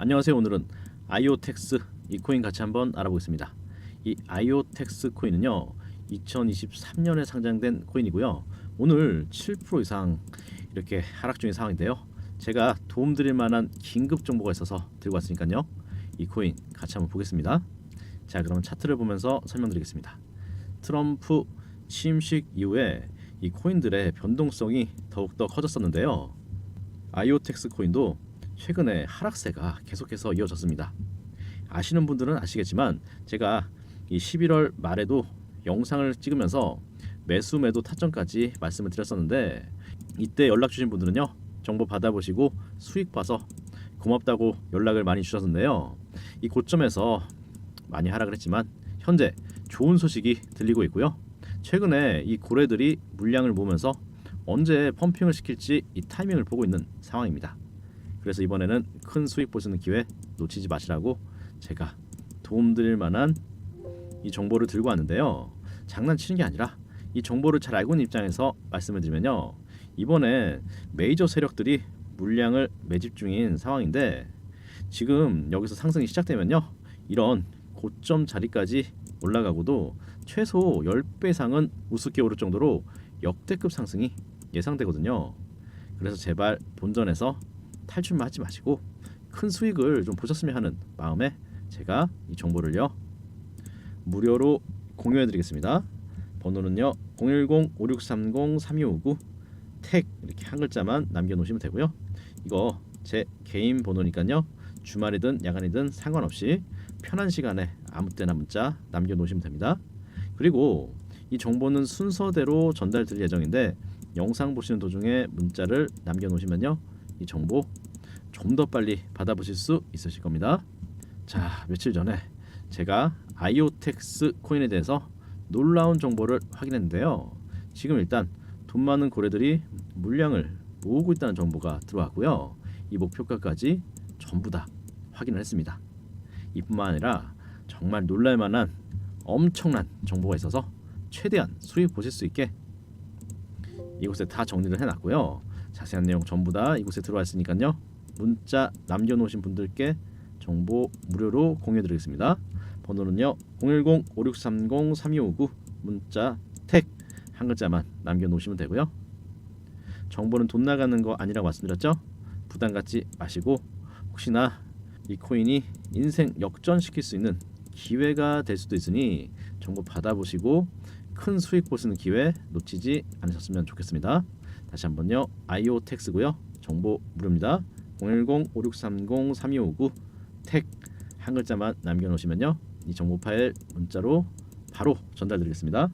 안녕하세요. 오늘은 아이오텍스 이 코인 같이 한번 알아보겠습니다. 이 아이오텍스 코인은요. 2023년에 상장된 코인이고요. 오늘 7% 이상 이렇게 하락 중인 상황인데요. 제가 도움드릴 만한 긴급 정보가 있어서 들고 왔으니까요. 이 코인 같이 한번 보겠습니다. 자, 그러면 차트를 보면서 설명드리겠습니다. 트럼프 취임식 이후에 이 코인들의 변동성이 더욱더 커졌었는데요. 아이오텍스 코인도 최근에 하락세가 계속해서 이어졌습니다. 아시는 분들은 아시겠지만 제가 이 11월 말에도 영상을 찍으면서 매수 매도 타점까지 말씀을 드렸었는데 이때 연락 주신 분들은요 정보 받아보시고 수익 봐서 고맙다고 연락을 많이 주셨는데요 이 고점에서 많이 하락을 했지만 현재 좋은 소식이 들리고 있고요 최근에 이 고래들이 물량을 모으면서 언제 펌핑을 시킬지 이 타이밍을 보고 있는 상황입니다. 그래서 이번에는 큰 수익 보시는 기회 놓치지 마시라고 제가 도움드릴 만한 이 정보를 들고 왔는데요. 장난치는 게 아니라 이 정보를 잘 알고 있는 입장에서 말씀을 드리면요. 이번에 메이저 세력들이 물량을 매집 중인 상황인데 지금 여기서 상승이 시작되면요. 이런 고점 자리까지 올라가고도 최소 10배 이상은 우습게 오를 정도로 역대급 상승이 예상되거든요. 그래서 제발 본전에서 탈출만 하지 마시고 큰 수익을 좀 보셨으면 하는 마음에 제가 이 정보를요 무료로 공유해 드리겠습니다. 번호는요 010-5630-3259 택 이렇게 한 글자만 남겨놓으시면 되고요. 이거 제 개인 번호니까요 주말이든 야간이든 상관없이 편한 시간에 아무 때나 문자 남겨놓으시면 됩니다. 그리고 이 정보는 순서대로 전달드릴 예정인데 영상 보시는 도중에 문자를 남겨놓으시면요 이 정보 좀 더 빨리 받아보실 수 있으실 겁니다. 자 며칠 전에 제가 아이오텍스 코인에 대해서 놀라운 정보를 확인했는데요. 지금 일단 돈 많은 고래들이 물량을 모으고 있다는 정보가 들어왔고요. 이 목표가까지 전부 다 확인을 했습니다. 이뿐만 아니라 정말 놀랄만한 엄청난 정보가 있어서 최대한 수익 보실 수 있게 이곳에 다 정리를 해놨고요. 자세한 내용 전부 다 이곳에 들어와 있으니까요. 문자 남겨놓으신 분들께 정보 무료로 공유해드리겠습니다. 번호는요 010-5630-3259 문자 택 한 글자만 남겨놓으시면 되고요. 정보는 돈 나가는 거 아니라고 말씀드렸죠? 부담 갖지 마시고 혹시나 이 코인이 인생 역전시킬 수 있는 기회가 될 수도 있으니 정보 받아보시고 큰 수익 보시는 기회 놓치지 않으셨으면 좋겠습니다. 다시 한번요. 아이오텍스고요. 정보 무료입니다. 010-5630-3259 택 한 글자만 남겨놓으시면요. 이 정보 파일 문자로 바로 전달드리겠습니다.